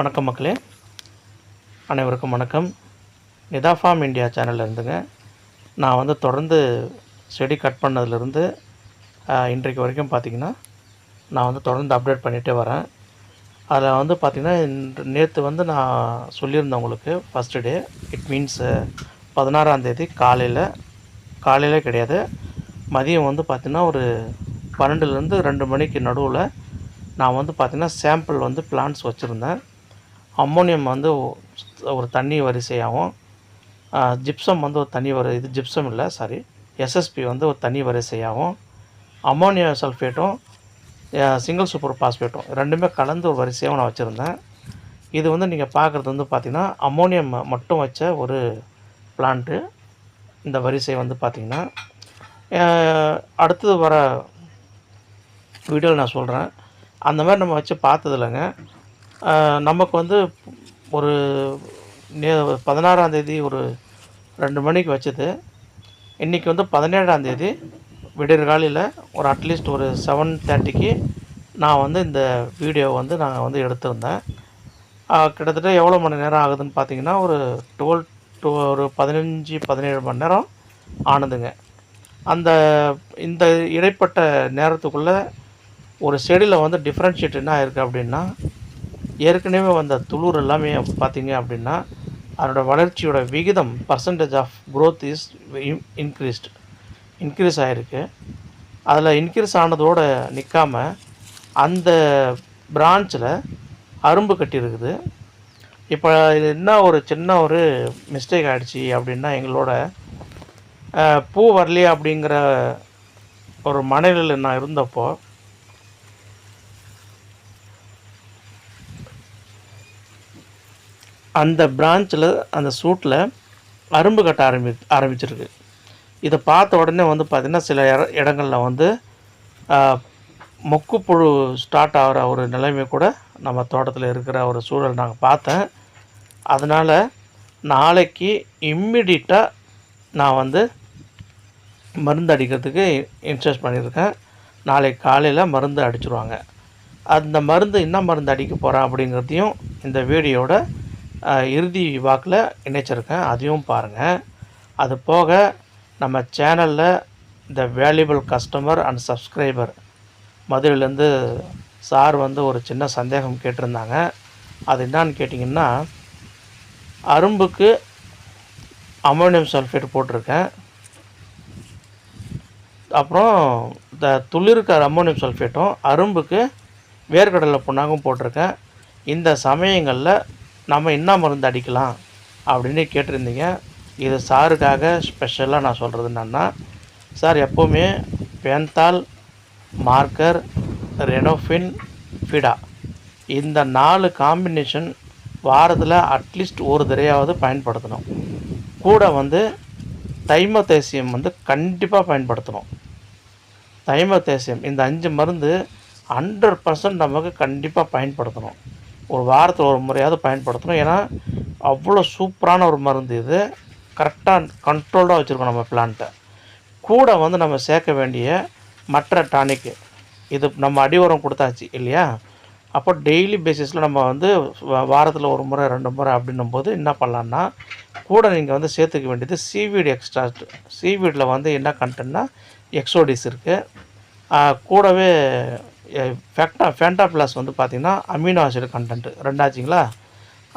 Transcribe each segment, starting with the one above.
வணக்கம் மக்களே. அனைவருக்கும் வணக்கம். நிதா ஃபார்ம் இந்தியா சேனல்ல இருந்துங்க. நான் வந்து தொடர்ந்து செடி கட் பண்ணதுலேருந்து இன்றைக்கு வரைக்கும் பார்த்திங்கன்னா நான் வந்து தொடர்ந்து அப்டேட் பண்ணிகிட்டே வரேன். அதில் வந்து பார்த்திங்கன்னா நேற்று வந்து நான் சொல்லியிருந்தேன் உங்களுக்கு ஃபஸ்ட்டு டே இட் மீன்ஸ் பதினாறாந்தேதி காலையில் காலையில் கிடையாது. மதியம் வந்து பார்த்திங்கன்னா ஒரு பன்னெண்டுலேருந்து ரெண்டு மணிக்கு நடுவில் நான் வந்து பார்த்திங்கன்னா சாம்பிள் வந்து பிளான்ஸ் வச்சுருந்தேன். அம்மோனியம் வந்து ஒரு தண்ணி வரிசையாகவும் ஜிப்சம் வந்து ஒரு தனி வரி இது ஜிப்சம் இல்லை சாரி எஸ்எஸ்பி வந்து ஒரு தனி வரிசையாகவும் அம்மோனியம் சல்ஃபேட்டும் சிங்கிள் சூப்பர் பாஸ்பேட்டும் ரெண்டுமே கலந்து ஒரு வரிசையாகவும் நான் வச்சுருந்தேன். இது வந்து நீங்கள் பார்க்குறது வந்து பார்த்திங்கன்னா அம்மோனியம் மட்டும் வச்ச ஒரு பிளான்ட்டு இந்த வரிசை வந்து பார்த்திங்கன்னா அடுத்தது வர வீடியோவில் நான் சொல்கிறேன் அந்த மாதிரி நம்ம வச்சு பார்த்ததில்லைங்க. நமக்கு வந்து ஒரு நே பதினாறாந்தேதி ஒரு ரெண்டு மணிக்கு வச்சது. இன்றைக்கி வந்து பதினேழாந்தேதி விடியற்காலையில் ஒரு அட்லீஸ்ட் ஒரு செவன் தேர்ட்டிக்கு நான் வந்து இந்த வீடியோ வந்து நான் வந்து எடுத்திருந்தேன். கிட்டத்தட்ட எவ்வளோ மணி நேரம் ஆகுதுன்னு பார்த்தீங்கன்னா ஒரு டுவெல் டூ ஒரு பதினஞ்சு பதினேழு மணி நேரம் ஆனதுங்க. அந்த இந்த இடைப்பட்ட நேரத்துக்குள்ளே ஒரு செடியில் வந்து டிஃப்ரென்ஷியேட் என்ன ஆயிருக்கு அப்படின்னா ஏற்கனவே வந்த துளூர் எல்லாமே பார்த்தீங்க அப்படின்னா அதனோட வளர்ச்சியோட விகிதம் percentage of growth is increased increase ஆகிருக்கு அதில் இன்க்ரீஸ் ஆனதோடு நிற்காம அந்த பிரான்ச்சில் அரும்பு கட்டியிருக்குது. இப்போ இது என்ன ஒரு சின்ன ஒரு மிஸ்டேக் ஆகிடுச்சி அப்படின்னா எங்களோட பூ வரலையே அப்படிங்கிற ஒரு மனநிலையில் நான் இருந்தப்போ அந்த பிரான்ச்சில் அந்த சூட்டில் அரும்பு கட்ட ஆரம்பி ஆரம்பிச்சிருக்கு. இதை பார்த்த உடனே வந்து பார்த்திங்கன்னா சில இட இடங்களில் வந்து மொக்குப்புழு ஸ்டார்ட் ஆகிற ஒரு நிலைமை கூட நம்ம தோட்டத்தில் இருக்கிற ஒரு சூழல் நாங்கள் பார்த்தேன். அதனால் நாளைக்கு இம்மிடியட்டாக நான் வந்து மருந்து அடிக்கிறதுக்கு இன்ட்ரெஸ்ட் பண்ணியிருக்கேன். நாளைக்கு காலையில் மருந்து அடிச்சிருவாங்க. அந்த மருந்து என்ன மருந்து அடிக்க போகிறேன் அப்படிங்கிறதையும் இந்த வீடியோட இறுதி வாக்கில் இணைச்சிருக்கேன். அதையும் பாருங்கள் அது போக நம்ம சேனலில் the valuable customer and subscriber மதுரையிலேருந்து சார் வந்து ஒரு சின்ன சந்தேகம் கேட்டிருந்தாங்க. அது என்னன்னு கேட்டிங்கன்னா அரும்புக்கு அமோனியம் சல்ஃபேட் போட்டிருக்கேன். அப்புறம் இந்த துளிருக்கிற அம்மோனியம் சல்ஃபேட்டும் அரும்புக்கு வேர்க்கடலை புண்ணாக்கும் போட்டிருக்கேன். இந்த சமயங்களில் நம்ம என்ன மருந்து அடிக்கலாம் அப்படின்னு கேட்டிருந்தீங்க. இது சாருக்காக ஸ்பெஷலாக நான் சொல்கிறது என்னென்னா சார் எப்போவுமே பேந்தால் மார்க்கர் ரெனோஃபின் ஃபிடா இந்த நாலு காம்பினேஷன் வாரத்தில் அட்லீஸ்ட் ஒரு தடையாவது பயன்படுத்தணும். கூட வந்து தைமதேசியம் வந்து கண்டிப்பாக பயன்படுத்தணும். தைமதேசியம் இந்த அஞ்சு மருந்து ஹண்ட்ரட் பர்சன்ட் நமக்கு கண்டிப்பாக பயன்படுத்தணும். ஒரு வாரத்தில் ஒரு முறையாவது பயன்படுத்தணும். ஏன்னா அவ்வளோ சூப்பரான ஒரு மருந்து இது. கரெக்டாக கண்ட்ரோல்டாக வச்சுருக்கோம் நம்ம பிளான்ட்டை கூட வந்து நம்ம சேர்க்க வேண்டிய மற்ற டானிக்கு இது நம்ம அடி உரம் கொடுத்தாச்சு இல்லையா? அப்போ டெய்லி பேசிஸில் நம்ம வந்து வாரத்தில் ஒரு முறை ரெண்டு முறை அப்படின்னும் போது என்ன பண்ணலான்னா கூட நீங்கள் வந்து சேர்த்துக்க வேண்டியது சீவீடு எக்ஸ்ட்ராக்ட் சீவீடில் வந்து என்ன கண்டென்ட்னா எக்ஸோடிஸ் இருக்குது கூடவே ஃபேக்டா ஃபேண்டா ப்ளஸ் வந்து பார்த்திங்கன்னா அமினோ ஆசிட் கண்டென்ட்டு ரெண்டாச்சுங்களா?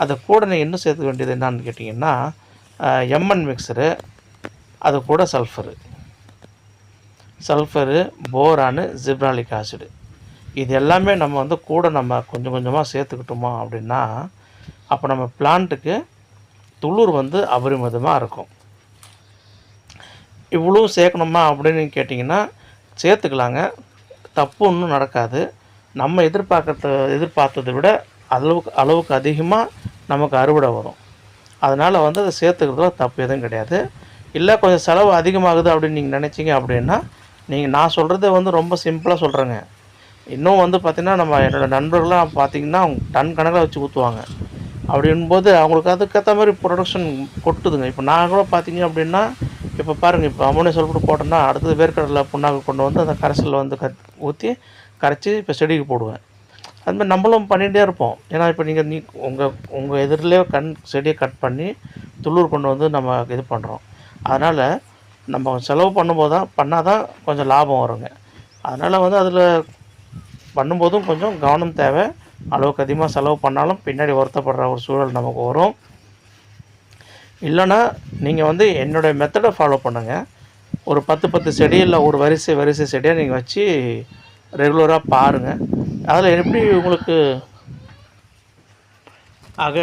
அது கூட நீங்கள் இன்னும் சேர்த்துக்க வேண்டியது என்னான்னு கேட்டிங்கன்னா எம்என் மிக்சரு அது கூட sulphur sulphur boron gibberellic acid இது எல்லாமே நம்ம வந்து கூட நம்ம கொஞ்சம் கொஞ்சமாக சேர்த்துக்கிட்டோமா அப்படின்னா அப்போ நம்ம பிளான்ட்டுக்கு துளிர் வந்து அபரிமிதமாக இருக்கும். இவ்வளோ சேர்க்கணுமா அப்படின்னு கேட்டிங்கன்னா சேர்த்துக்கலாங்க. தப்பு ஒன்றும் நடக்காது. நம்ம எதிர்பார்க்கறத எதிர்பார்த்ததை விட அளவுக்கு அளவுக்கு அதிகமாக நமக்கு அறுவடை வரும். அதனால் வந்து அதை சேர்த்துக்கிறதுல தப்பு எதுவும் கிடையாது. இல்லை கொஞ்சம் செலவு அதிகமாகுது அப்படின்னு நீங்கள் நினச்சிங்க அப்படின்னா நீங்கள் நான் சொல்கிறத வந்து ரொம்ப சிம்பிளாக சொல்கிறேங்க இன்னும் வந்து பார்த்திங்கன்னா நம்ம என்னோடய நண்பர்கள்லாம் பார்த்திங்கன்னா அவங்க டன் கணக்கில் வச்சு ஊற்றுவாங்க அப்படின்போது அவங்களுக்கு அதுக்கேற்ற மாதிரி ப்ரொடக்ஷன் கொட்டுதுங்க. இப்போ நான் கூட பார்த்தீங்க அப்படின்னா இப்போ பாருங்கள் இப்போ அமோனியம் சல்ஃபேட் போட்டோன்னா அடுத்தது வேர்க்கடலை புண்ணாக்கு கொண்டு வந்து அந்த கரைசலில் வந்து க ஊற்றி கரைச்சி இப்போ செடிக்கு போடுவேன். அதுமாதிரி நம்மளும் பண்ணிகிட்டே இருப்போம். ஏன்னா இப்போ நீங்கள் நீ உங்கள் உங்கள் எதிரிலே கண் செடியை கட் பண்ணி துளிர் கொண்டு வந்து நம்ம இது பண்ணுறோம் அதனால் நம்ம செலவு பண்ணும்போது தான் பண்ணால் தான் கொஞ்சம் லாபம் வருங்க. அதனால் வந்து அதில் பண்ணும்போதும் கொஞ்சம் கவனம் தேவை. அளவுக்கு அதிகமாக செலவு பண்ணாலும் பின்னாடி வருத்தப்படுற ஒரு சூழல் நமக்கு வரும். இல்லைன்னா நீங்கள் வந்து என்னுடைய மெத்தடை ஃபாலோ பண்ணுங்கள் ஒரு பத்து பத்து செடி இல்லை ஒரு வரிசை வரிசை செடியாக நீங்கள் வச்சு ரெகுலராக பாருங்கள் அதில் எப்படி உங்களுக்கு ஆக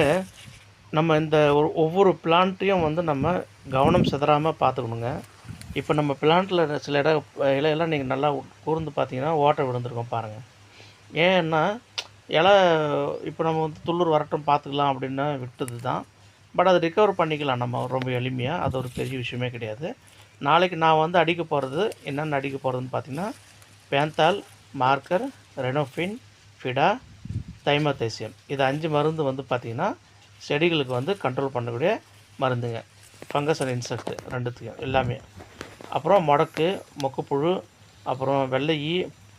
நம்ம இந்த ஒரு ஒவ்வொரு பிளான்ட்டையும் வந்து நம்ம கவனம் சிதறாமல் பார்த்துக்கணுங்க. இப்போ நம்ம பிளான்ட்டில் சில இடம் இலையெல்லாம் நீங்கள் நல்லா கூர்ந்து பார்த்தீங்கன்னா ஓட்டை விழுந்துருக்கோம் பாருங்கள் ஏன்னா இலை இப்போ நம்ம வந்து துள்ளூர் வரட்டும் பார்த்துக்கலாம் அப்படின்னா விட்டது தான் பட் அதை ரிகவர் பண்ணிக்கலாம். நம்ம ரொம்ப எளிமையாக அது ஒரு பெரிய விஷயமே கிடையாது. நாளைக்கு நான் வந்து அடிக்க போகிறது என்னென்ன அடிக்க போகிறதுன்னு பார்த்திங்கன்னா பேந்தால் மார்க்கர் ரெனோஃபின் ஃபிடா தைமத்தேசியம் இது அஞ்சு மருந்து வந்து பார்த்திங்கன்னா செடிகளுக்கு வந்து கண்ட்ரோல் பண்ணக்கூடிய மருந்துங்க. ஃபங்கஸ் அண்ட் இன்செக்ட் ரெண்டுத்துக்கும் எல்லாமே. அப்புறம் முடக்கு மொக்குப்புழு அப்புறம் வெள்ளை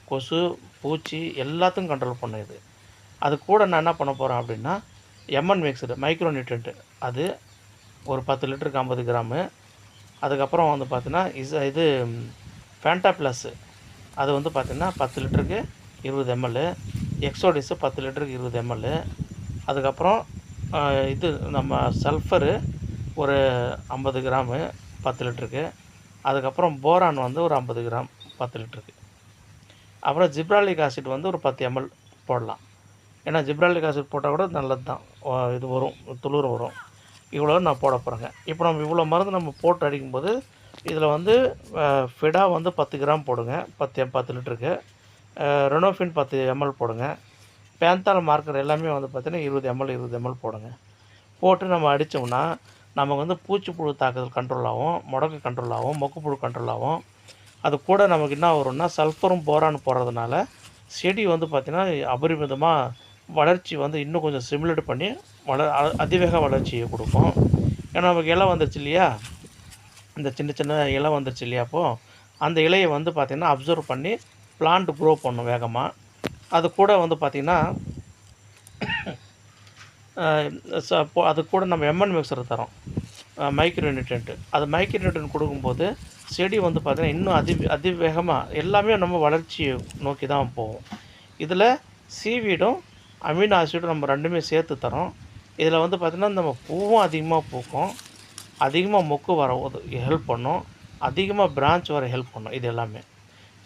கொசு பூச்சி எல்லாத்தையும் கண்ட்ரோல் பண்ணுது. அது கூட நான் என்ன பண்ண போகிறேன் அப்படின்னா எம்என் மிக்சடு மைக்ரோ நியூட்ரண்ட்டு அது ஒரு பத்து லிட்டருக்கு ஐம்பது கிராமு. அதுக்கப்புறம் வந்து பார்த்தீங்கன்னா இஸ் இது ஃபேண்டா ப்ளஸ்ஸு அது வந்து பார்த்திங்கன்னா பத்து லிட்டருக்கு இருபது எம்எல் எக்ஸோடிஸு பத்து லிட்டருக்கு இருபது எம்எல் அதுக்கப்புறம் இது நம்ம சல்ஃபரு ஒரு ஐம்பது கிராமு பத்து லிட்டருக்கு. அதுக்கப்புறம் போரான் வந்து ஒரு ஐம்பது கிராம் பத்து லிட்டருக்கு. அப்புறம் ஜிப்ராலிக் ஆசிட் வந்து ஒரு பத்து எம்எல் போடலாம். ஏன்னா ஜிப்ராலிக் ஆசிட் போட்டால் கூட நல்லது தான் இது வரும் துளிர் வரும். இவ்வளோ நான் போட போகிறேங்க இப்போ நம்ம இவ்வளோ மருந்து நம்ம போட்டு அடிக்கும்போது இதில் வந்து ஃபிடா வந்து பத்து கிராம் போடுங்க. பத்து பத்து லிட்டருக்கு. ரெனோஃபின் பத்து எம்எல் போடுங்க. பேந்தால் மார்க்கர் எல்லாமே வந்து பார்த்தீங்கன்னா இருபது எம்எல் இருபது எம்எல் போடுங்க. போட்டு நம்ம அடித்தோம்னா நமக்கு வந்து பூச்சிப்புழு தாக்குதல் கண்ட்ரோல் ஆகும் முடக்கு கண்ட்ரோல் ஆகும் மொக்குப்புழு கண்ட்ரோல் ஆகும். அது கூட நமக்கு என்ன வரும்னா சல்ஃபரும் போரான் போடுறதுனால செடி வந்து பார்த்திங்கன்னா அபரிமிதமாக வளர்ச்சி வந்து இன்னும் கொஞ்சம் சிமுலேட் பண்ணி வள அ- அதிவேக வளர்ச்சியை கொடுக்கும். ஏன்னா நமக்கு இலை வந்துருச்சு இல்லையா? இந்த சின்ன சின்ன இலை வந்துருச்சு இல்லையா அப்போது அந்த இலையை வந்து பார்த்திங்கன்னா அப்சர்வ் பண்ணி பிளான்ட் க்ரோ பண்ணும் வேகமாக அது கூட வந்து பார்த்திங்கன்னா ச- அது கூட நம்ம எம்என் மிக்சர் தரோம். மைக்ரோ நியூட்ரன்ட்டு அது மைக்ரோ நியூட்ரன் கொடுக்கும்போது செடி வந்து பார்த்திங்கன்னா இன்னும் அதி அதிவேகமாக எல்லாமே நம்ம வளர்ச்சியை நோக்கி தான் போகும். இதில் சீவீடும் அமினோ ஆசிடும் நம்ம ரெண்டுமே சேர்த்து தரோம். இதில் வந்து பார்த்திங்கன்னா நம்ம பூவும் அதிகமாக பூக்கும். அதிகமாக மொக்கு வர ஹெல்ப் பண்ணும். அதிகமாக பிரான்ச் வர ஹெல்ப் பண்ணும் இது எல்லாமே.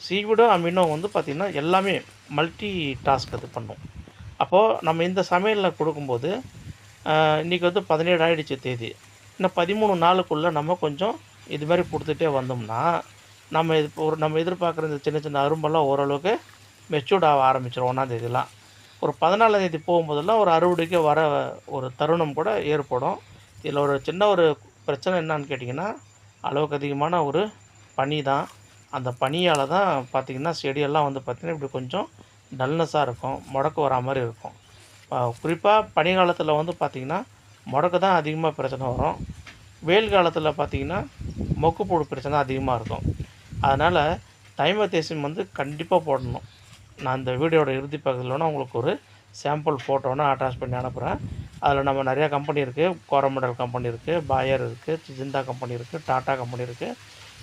சீவிடும் அமினோ வந்து பார்த்திங்கன்னா எல்லாமே மல்டி டாஸ்க் அது பண்ணும். அப்போது நம்ம இந்த சமையலில் கொடுக்கும்போது இன்றைக்கி இன்னைக்கு வந்து பதினேழு ஆயிடுச்சு தேதி. இன்னும் பதிமூணு நாளுக்குள்ளே நம்ம கொஞ்சம் இது மாதிரி கொடுத்துட்டே வந்தோம்னா நம்ம இது ஒரு நம்ம எதிர்பார்க்குற இந்த சின்ன சின்ன அரும்பெல்லாம் ஓரளவுக்கு மெச்சூர்ட் ஆக ஆரம்பிச்சிடும் ஒன்றாந்தேதிலாம் ஒரு பதினாலாம் தேதி போகும்போதெல்லாம் ஒரு அறுவடைக்கு வர ஒரு தருணம் கூட ஏற்படும். இதில் ஒரு சின்ன ஒரு பிரச்சனை என்னான்னு கேட்டிங்கன்னா அளவுக்கு அதிகமான ஒரு பனி தான். அந்த பனியால் தான் பார்த்திங்கன்னா செடியெல்லாம் வந்து பார்த்திங்கன்னா இப்படி கொஞ்சம் டல்னஸாக இருக்கும். முடக்கு வரா மாதிரி இருக்கும். குறிப்பாக பனி காலத்தில் வந்து பார்த்திங்கன்னா முடக்கு தான் அதிகமாக பிரச்சனை வரும். வெயில் காலத்தில் பார்த்திங்கன்னா போடு பிரச்சனை அதிகமாக இருக்கும். அதனால் தைமத்தேசியம் வந்து கண்டிப்பாக போடணும். நான் இந்த வீடியோட இறுதி பகுதியிலனா உங்களுக்கு ஒரு சாம்பிள் ஃபோட்டோனா அட்டாச் பண்ணி அனுப்புகிறேன் அதில் நம்ம நிறையா கம்பெனி இருக்குது கோரமண்டல் கம்பெனி இருக்குது பாயர் இருக்குது ஜிந்தா கம்பெனி இருக்குது டாட்டா கம்பெனி இருக்குது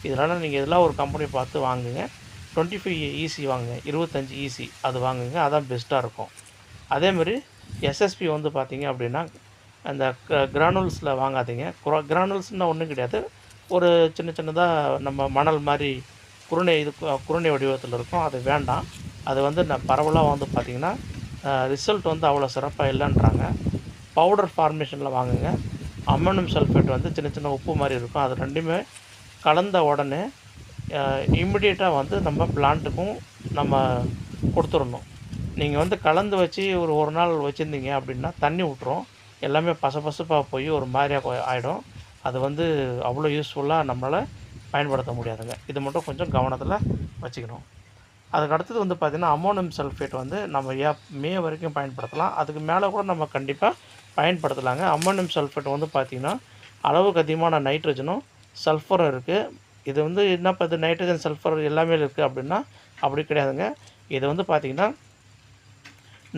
இதனால் நீங்கள் இதெல்லாம் ஒரு கம்பெனி பார்த்து வாங்குங்க. டுவெண்ட்டி ஃபைவ் ஈசி வாங்குங்க. இருபத்தஞ்சி ஈசி அது வாங்குங்க. அதான் பெஸ்ட்டாக இருக்கும். அதேமாரி எஸ்எஸ்பி வந்து பார்த்தீங்க அப்படின்னா அந்த கிரானுல்ஸில் வாங்காதீங்க. கிரானுல்ஸ்னால் ஒன்றும் கிடையாது. ஒரு சின்ன சின்னதாக நம்ம மணல் மாதிரி குருணை இது குருணை வடிவத்தில் இருக்கும். அது வேண்டாம். அது வந்து நான் பரவலாக வந்து பார்த்திங்கன்னா ரிசல்ட் வந்து அவ்வளோ சிறப்பாக இல்லைன்றாங்க. பவுடர் ஃபார்மேஷனில் வாங்குங்க. அம்மோனியம் சல்ஃபேட் வந்து சின்ன சின்ன உப்பு மாதிரி இருக்கும். அது ரெண்டுமே கலந்த உடனே இம்மிடியேட்டாக வந்து நம்ம பிளான்ட்டுக்கும் நம்ம கொடுத்துடணும். நீங்கள் வந்து கலந்து வச்சு ஒரு ஒரு நாள் வச்சுருந்தீங்க அப்படின்னா தண்ணி விட்ரும் எல்லாமே பசபசப்பாக போய் ஒரு மாதிரியாக ஆகிடும் அது வந்து அவ்வளோ யூஸ்ஃபுல்லாக நம்மளால் பயன்படுத்த முடியாதுங்க. இது மட்டும் கொஞ்சம் கவனத்தில் வச்சுக்கணும். அதுக்கு அடுத்தது வந்து பார்த்திங்கன்னா அமோனியம் சல்ஃபேட் வந்து நம்ம ஏ மே வரைக்கும் பயன்படுத்தலாம். அதுக்கு மேலே கூட நம்ம கண்டிப்பாக பயன்படுத்தலாங்க. அமோனியம் சல்ஃபேட் வந்து பார்த்திங்கன்னா அளவுக்கு அதிகமான நைட்ரஜனும் சல்ஃபரும் இருக்குது இது வந்து என்ன பார்த்து நைட்ரஜன் சல்ஃபர் எல்லாமே இருக்குது அப்படின்னா அப்படி கிடையாதுங்க. இது வந்து பார்த்திங்கன்னா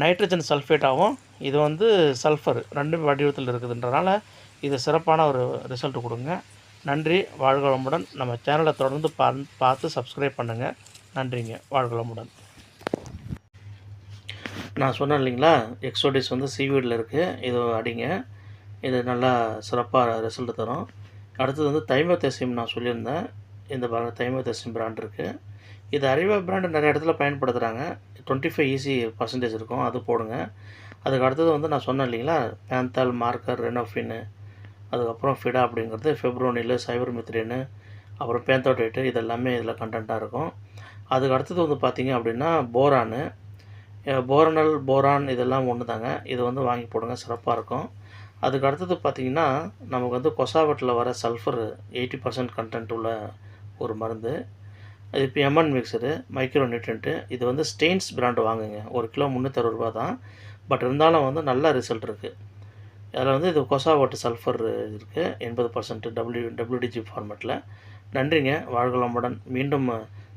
நைட்ரஜன் சல்ஃபேட்டாகவும் இது வந்து சல்ஃபர் ரெண்டு வடிவத்தில் இருக்குதுன்றனால இது சிறப்பான ஒரு ரிசல்ட் கொடுங்க. நன்றி வாழ்க வளமுடன். நம்ம சேனலை தொடர்ந்து பா பார்த்து சப்ஸ்கிரைப் பண்ணுங்கள் நன்றிங்க. வாழ்க நான் சொன்னேன் இல்லைங்களா? எக்ஸோடிஸ் வந்து சீவீடில் இருக்குது இது அடிங்க. இது நல்லா சிறப்பாக ரிசல்ட் தரும். அடுத்தது வந்து தைமத்தேசியம் நான் சொல்லியிருந்தேன். இந்த பாருங்க தைமத்தேசியம் பிராண்ட் இருக்குது இது அறிவா பிராண்டு நிறைய இடத்துல பயன்படுத்துகிறாங்க டுவெண்ட்டி ஃபைவ் ஈஸி பர்சன்டேஜ் இருக்கும். அது போடுங்க. அதுக்கு அடுத்தது வந்து நான் சொன்னேன் இல்லைங்களா? பேந்தால் மார்க்கர் ரெனோஃபின்னு அதுக்கப்புறம் ஃபிடா அப்படிங்கிறது ஃபெப்ரோனில் சைபர் மித்ரின்னு அப்புறம் பேந்தோடேட்டு இது எல்லாமே இதில் கண்டென்ட்டாக இருக்கும். அதுக்கு அடுத்தது வந்து பார்த்திங்க அப்படின்னா போரானு போரனல் போரான் இதெல்லாம் ஒன்று தாங்க இது வந்து வாங்கி போடுங்க சிறப்பாக இருக்கும். அதுக்கு அடுத்தது பார்த்திங்கன்னா நமக்கு வந்து கொசாவட்டில் வர சல்ஃபர் எயிட்டி பர்சன்ட் கண்டென்ட் உள்ள ஒரு மருந்து. இது இப்போ எம்என் மிக்சரு மைக்ரோ நியூட்ரண்ட்டு இது வந்து ஸ்டெயின்ஸ் பிராண்டு வாங்குங்க. ஒரு கிலோ முந்நூற்றறுபது ரூபா தான். பட் இருந்தாலும் வந்து நல்ல ரிசல்ட் இருக்குது அதில் வந்து இது கொசாவாட்டு சல்ஃபர் இருக்குது எண்பது பர்சன்ட் டபிள்யூ டபிள்யூடிஜி ஃபார்மேட்டில் நன்றிங்க. வாழ்கலமுடன் மீண்டும்